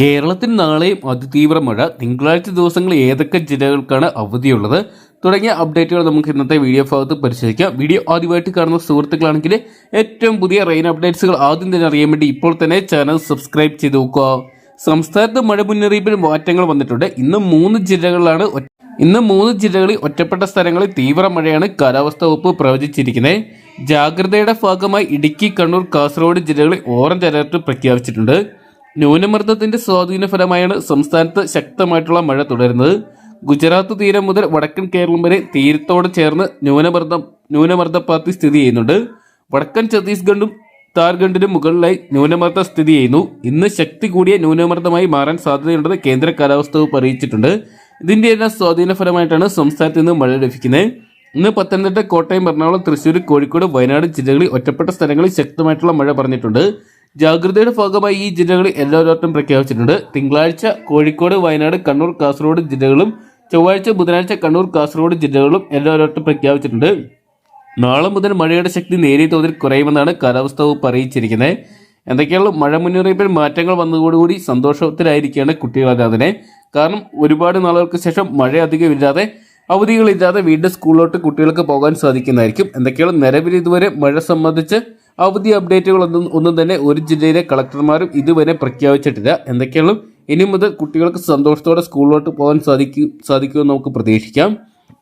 കേരളത്തിൽ നാളെയും അതിതീവ്ര മഴ. തിങ്കളാഴ്ച ദിവസങ്ങളിൽ ഏതൊക്കെ ജില്ലകൾക്കാണ് അവധിയുള്ളത്? തുടങ്ങിയ അപ്ഡേറ്റുകൾ നമുക്ക് ഇന്നത്തെ വീഡിയോ ഭാഗത്ത് പരിശോധിക്കാം. വീഡിയോ ആദ്യമായിട്ട് കാണുന്ന സുഹൃത്തുക്കളാണെങ്കിൽ ഏറ്റവും പുതിയ റെയിൻ അപ്ഡേറ്റ്സുകൾ ആദ്യം തന്നെ അറിയാൻ വേണ്ടി ഇപ്പോൾ തന്നെ ചാനൽ സബ്സ്ക്രൈബ് ചെയ്ത് നോക്കുക. സംസ്ഥാനത്ത് മഴ മുന്നറിയിപ്പിൽ മാറ്റങ്ങൾ വന്നിട്ടുണ്ട്. ഇന്ന് മൂന്ന് ജില്ലകളിലാണ് ഇന്ന് മൂന്ന് ജില്ലകളിൽ ഒറ്റപ്പെട്ട സ്ഥലങ്ങളിൽ തീവ്ര മഴയാണ് കാലാവസ്ഥാ വകുപ്പ് പ്രവചിച്ചിരിക്കുന്നത്. ജാഗ്രതയുടെ ഭാഗമായി ഇടുക്കി കണ്ണൂർ കാസർഗോഡ് ജില്ലകളിൽ ഓറഞ്ച് അലർട്ട് പ്രഖ്യാപിച്ചിട്ടുണ്ട്. ന്യൂനമർദ്ദത്തിന്റെ സ്വാധീന ഫലമായാണ് സംസ്ഥാനത്ത് ശക്തമായിട്ടുള്ള മഴ തുടരുന്നത്. ഗുജറാത്ത് തീരം മുതൽ വടക്കൻ കേരളം വരെ തീരത്തോട് ചേർന്ന് ന്യൂനമർദ്ദം ന്യൂനമർദ്ദപ്പാത്തി സ്ഥിതി ചെയ്യുന്നുണ്ട്. വടക്കൻ ഛത്തീസ്ഗഡും താർഖണ്ഡിനും മുകളിലായി ന്യൂനമർദ്ദം സ്ഥിതി ചെയ്യുന്നു. ഇന്ന് ശക്തി കൂടിയ ന്യൂനമർദ്ദമായി മാറാൻ സാധ്യതയുണ്ടെന്ന് കേന്ദ്ര കാലാവസ്ഥ വകുപ്പ് അറിയിച്ചിട്ടുണ്ട്. ഇതിന്റെ എല്ലാം സ്വാധീന ഫലമായിട്ടാണ് സംസ്ഥാനത്ത് ഇന്ന് മഴ ലഭിക്കുന്നത്. ഇന്ന് പത്തനംതിട്ട കോട്ടയം എറണാകുളം തൃശ്ശൂർ കോഴിക്കോട് വയനാട് ജില്ലകളിൽ ഒറ്റപ്പെട്ട സ്ഥലങ്ങളിൽ ശക്തമായിട്ടുള്ള മഴ പറഞ്ഞിട്ടുണ്ട്. ജാഗ്രതയുടെ ഭാഗമായി ഈ ജില്ലകളിൽ യെല്ലോ അലർട്ടും പ്രഖ്യാപിച്ചിട്ടുണ്ട്. തിങ്കളാഴ്ച കോഴിക്കോട് വയനാട് കണ്ണൂർ കാസർഗോഡ് ജില്ലകളും ചൊവ്വാഴ്ച ബുധനാഴ്ച കണ്ണൂർ കാസർഗോഡ് ജില്ലകളും യെല്ലോ അലർട്ട് പ്രഖ്യാപിച്ചിട്ടുണ്ട്. നാളെ മുതൽ മഴയുടെ ശക്തി നേരിയ തോതിൽ കുറയുമെന്നാണ് കാലാവസ്ഥാ വകുപ്പ് അറിയിച്ചിരിക്കുന്നത്. എന്തൊക്കെയുള്ള മഴ മുന്നറിയിപ്പിൽ മാറ്റങ്ങൾ വന്നതോടുകൂടി സന്തോഷത്തിലായിരിക്കുകയാണ് കുട്ടികളല്ലാതെ കാരണം ഒരുപാട് നാളുകൾക്ക് ശേഷം മഴ അധികം ഇല്ലാതെ അവധികളില്ലാതെ വീണ്ടും സ്കൂളിലോട്ട് കുട്ടികൾക്ക് പോകാൻ സാധിക്കുന്നതായിരിക്കും. എന്തൊക്കെയാണ് നിലവിൽ ഇതുവരെ മഴ സംബന്ധിച്ച് അവധി അപ്ഡേറ്റുകളൊന്നും ഒന്നും തന്നെ ഒരു ജില്ലയിലെ കളക്ടർമാരും ഇതുവരെ പ്രഖ്യാപിച്ചിട്ടില്ല. എന്തൊക്കെയാണ്? ഇനി മുതൽ കുട്ടികൾക്ക് സന്തോഷത്തോടെ സ്കൂളിലോട്ട് പോകാൻ സാധിക്കും സാധിക്കുമെന്ന് നമുക്ക് പ്രതീക്ഷിക്കാം.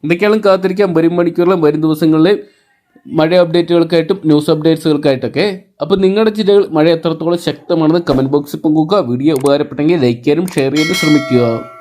എന്തൊക്കെയാണ് കാത്തിരിക്കാം? വരും മണിക്കൂറിലും വരും ദിവസങ്ങളിലെ മഴ അപ്ഡേറ്റുകൾക്കായിട്ടും ന്യൂസ് അപ്ഡേറ്റ്സുകൾക്കായിട്ടൊക്കെ. അപ്പോൾ നിങ്ങളുടെ ജില്ലകൾ മഴ എത്രത്തോളം ശക്തമാണെന്ന് കമന്റ് ബോക്സിൽ പങ്കുവെക്കുക. വീഡിയോ ഉപകാരപ്പെട്ടെങ്കിൽ ലൈക്ക് ചെയ്യാനും ഷെയർ ചെയ്യാനും ശ്രമിക്കുക.